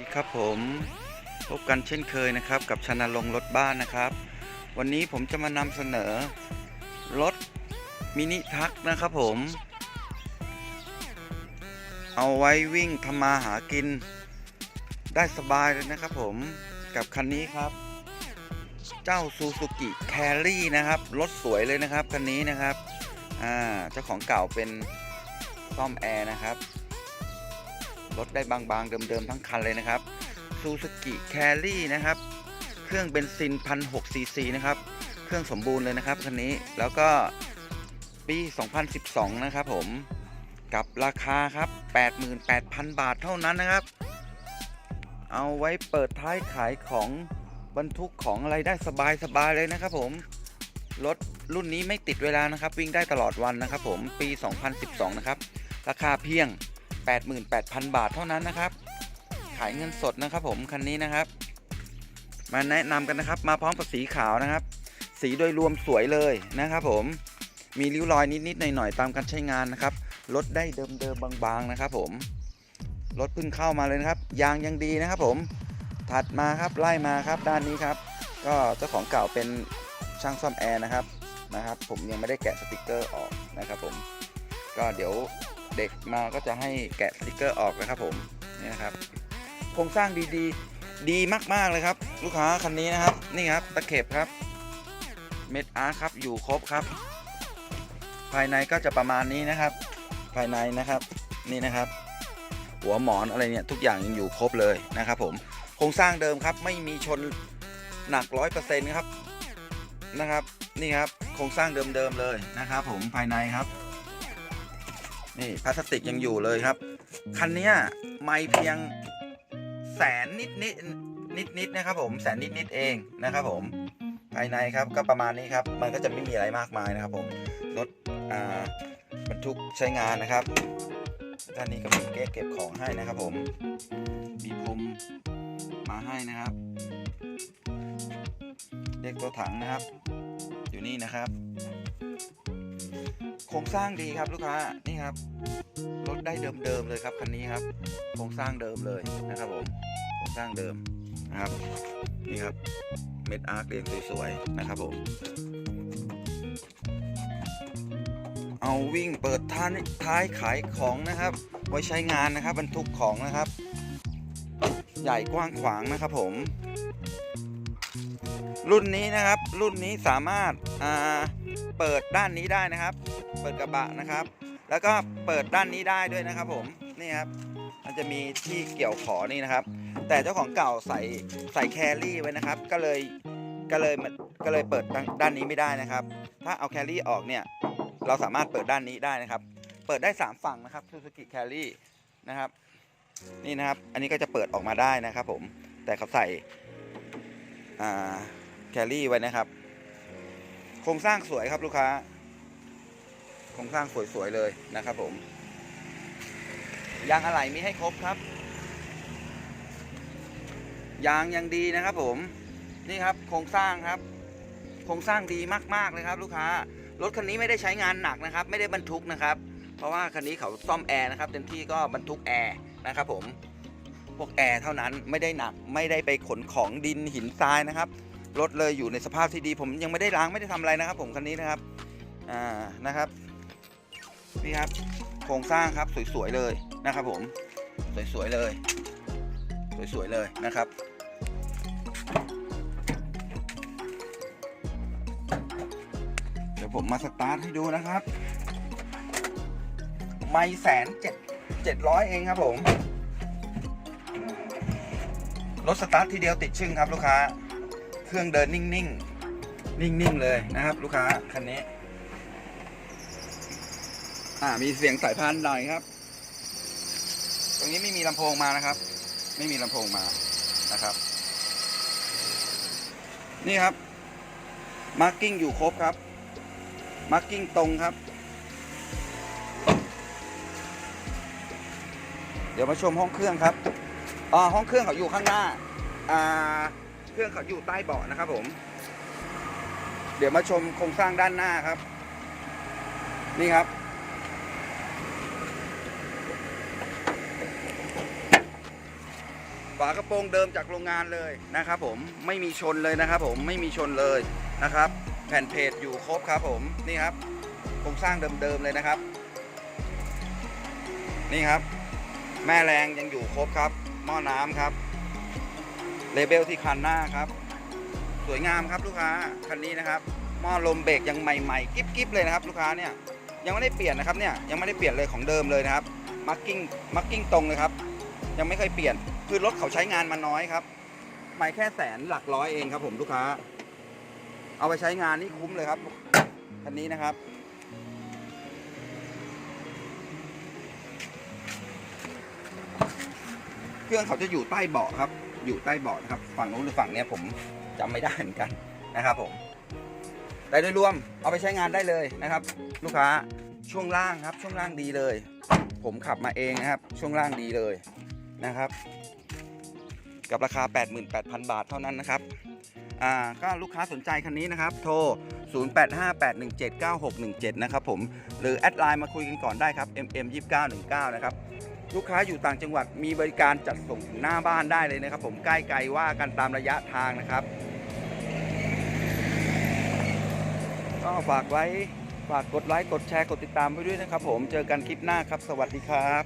ดีครับผมพบกันเช่นเคยนะครับกับชนะลงรถบ้านนะครับ วันนี้ผมจะมานำเสนอรถมินิทักนะครับผม เอาไว้วิ่งทำมาหากิน ได้สบายเลยนะครับผมกับคันนี้ครับ เจ้าซูซูกิแครี่นะครับรถสวยเลยนะครับคันนี้นะครับอ่าเจ้าของเก่าเป็นซ่อมแอร์นะครับ รถได้บางๆ เดิมๆ ทั้งคันเลยนะครับ Suzuki Carry นะครับ เครื่องเบนซิน1,600ซีซีนะครับ เครื่องสมบูรณ์เลยนะครับคันนี้แล้วก็ปี 2012 นะครับผมกับราคาครับ 88,000 บาทเท่านั้นนะครับ เอาไว้เปิดท้ายขายของบรรทุกของอะไรได้สบายๆเลยนะครับผม รถรุ่นนี้ไม่ติดเวลานะครับ วิ่งได้ตลอดวันนะครับผมปี 2012 นะครับ ราคาเพียง 88,000 บาทเท่านั้นนะครับ ขายเงินสดนะครับ ผมคันนี้นะครับ มาแนะนำกันนะครับ มาพร้อมกับสีขาวนะครับ สีโดยรวมสวยเลยนะครับ ผมมีริ้วรอยนิดๆหน่อยๆตามการใช้งานนะครับรถได้เดิมๆบางๆนะครับ ผมรถเพิ่งเข้ามาเลยนะครับ ยางยังดีนะครับ ผมถัดมาครับไล่มาครับด้านนี้ครับ ก็เจ้าของเก่าเป็นช่างซ่อมแอร์นะครับนะครับ ผมยังไม่ได้แกะสติกเกอร์ออกนะครับ ผมก็เดี๋ยว เด็กมาก็จะให้แกะสติกเกอร์ออกนะครับผมนี่นะครับโครงสร้างดีๆ ดีมากๆเลยครับ ลูกค้าคันนี้นะครับนี่ครับตะเข็บครับเม็ดอาร์ครับอยู่ครบครับ ภายในก็จะประมาณนี้นะครับ ภายในนะครับนี่นะครับ หัวหมอนอะไรเนี่ยทุกอย่างยังอยู่ครบเลยนะครับผมโครงสร้างเดิมครับไม่มีชนหนักร้อยเปอร์เซ็นต์ครับนะครับ นี่ครับโครงสร้างเดิมๆเลยนะครับ ผมภายในครับ นี่พลาสติกยังอยู่เลยครับ คันนี้ไม่เพียงแสนนิดนิดนิดนิดนะครับผมแสนนิดนิดเองนะครับผมภายในครับก็ประมาณนี้ครับ มันก็จะไม่มีอะไรมากมายนะครับผมรถอ่าบรรทุกใช้งานนะครับด้านนี้ก็มีเก๊เก็บของให้นะครับผม มีพรมมาให้นะครับเลขตัวถังนะครับ อยู่นี่นะครับ โครงสร้างดีครับลูกค้านี่ครับรถได้เดิมๆเลยครับคันนี้ครับโครงสร้างเดิมเลยนะครับผมโครงสร้างเดิมนะครับนี่ครับเม็ดอาร์คเรียงสวยๆนะครับผมเอาวิ่งเปิดท้ายท้ายขายของนะครับ ไว้ใช้งานนะครับบรรทุกของนะครับ ใหญ่กว้างขวางนะครับผม รุ่นนี้นะครับรุ่นนี้สามารถอ่า เปิดด้านนี้ได้นะครับ เปิดกระบะนะครับ แล้วก็เปิดด้านนี้ได้ด้วยนะครับ ผมนี่ครับมันจะมีที่เกี่ยวขอนี่นะครับ แต่เจ้าของเก่าใส่ใส่แครี่ไว้นะครับ ก็เลยก็เลยก็เลยเปิดด้านนี้ไม่ได้นะครับ ถ้าเอาแครี่ออกเนี่ยเราสามารถเปิดด้านนี้ได้นะครับ เปิดได้ 3 ฝั่งนะครับ Suzuki Carry นะครับนี่นะครับ อันนี้ก็จะเปิดออกมาได้นะครับ ผมแต่เขาใส่แครี่ไว้นะครับ ครงสร้างสวยครับลูกค้า โครงสร้างสวยๆเลยนะครับผม ยางอะไหล่มีให้ครบครับ ยางยังดีนะครับผม นี่ครับโครงสร้างครับ โครงสร้างดีมากๆเลยครับ ลูกค้า รถคันนี้ไม่ได้ใช้งานหนักนะครับ ไม่ได้บรรทุกนะครับ เพราะว่าคันนี้เขาซ่อมแอร์นะครับเต็มที่ก็บรรทุกแอร์นะครับผม พวกแอร์เท่านั้นไม่ได้หนัก ไม่ได้ไปขนของดินหินทรายนะครับ รถเลยอยู่ในสภาพที่ดี ผมยังไม่ได้ล้างไม่ได้ทำอะไรนะครับ ผมคันนี้นะครับอ่านะครับนี่ครับโครงสร้างครับสวยๆเลยนะครับ ผมสวยๆเลย สวยๆเลยนะครับเดี๋ยวผมมาสตาร์ทให้ดูนะครับ ไม่แสนเจ็ดเจ็ดร้อยเองครับผมรถสตาร์ททีเดียวติดชึ่งครับลูกค้า เครื่องเดินนิ่งๆ นิ่งๆ เลยนะครับ ลูกค้าคันนี้ อ่า มีเสียงสายพานหน่อยครับ ตรงนี้ไม่มีลำโพงมานะครับ ไม่มีลำโพงมานะครับ นี่ครับ มาร์กิ้งอยู่ครบครับ มาร์กิ้งตรงครับ เดี๋ยวมาชมห้องเครื่องครับอ่าห้องเครื่องเขาอยู่ข้างหน้า อ่า เครื่องเขาอยู่ใต้เบาะนะครับผม เดี๋ยวมาชมโครงสร้างด้านหน้าครับ นี่ครับ ฝากระโปรงเดิมจากโรงงานเลยนะครับผมไม่มีชนเลยนะครับผมไม่มีชนเลยนะครับ แผ่นเพจอยู่ครบครับผมนี่ครับโครงสร้างเดิมๆเลยนะครับ นี่ครับ แม่แรงยังอยู่ครบครับ หม้อน้ำครับ เลเบลที่คันหน้าครับ สวยงามครับลูกค้าคันนี้นะครับหม้อลมเบรกยังใหม่ๆกิ๊บๆเลยนะครับ ลูกค้าเนี่ยยังไม่ได้เปลี่ยนนะครับเนี่ยยังไม่ได้เปลี่ยนเลยของเดิมเลยนะครับมาร์กิ้งมาร์กิ้งตรงเลยครับ ยังไม่เคยเปลี่ยนคือรถเขาใช้งานมาน้อยครับไม่แค่แสนหลักร้อยเองครับผมลูกค้า เอาไปใช้งานนี่คุ้มเลยครับคันนี้นะครับเครื่องเขาจะอยู่ใต้เบาะครับ อยู่ใต้เบาะนะครับ ฝั่งนู้นหรือฝั่งเนี้ยผมจำไม่ได้เหมือนกันนะครับผมแต่โดยรวมเอาไปใช้งานได้เลยนะครับ ลูกค้าช่วงล่างครับ ช่วงล่างดีเลย ผมขับมาเองนะครับ ช่วงล่างดีเลยนะครับ กับราคา 88,000 บาทเท่านั้นนะครับอ่าก็ลูกค้าสนใจคันนี้นะครับ โทร 0858179617 นะครับผม หรือแอดไลน์มาคุยกันก่อนได้ครับ mm2919 นะครับ ลูกค้าอยู่ต่างจังหวัดมีบริการจัดส่งถึงหน้าบ้านได้เลยนะครับ ผมใกล้ไกลว่ากันตามระยะทางนะครับ ก็ฝากไว้ฝากกดไลค์กดแชร์กดติดตามไว้ด้วยนะครับ ผมเจอกันคลิปหน้าครับ สวัสดีครับ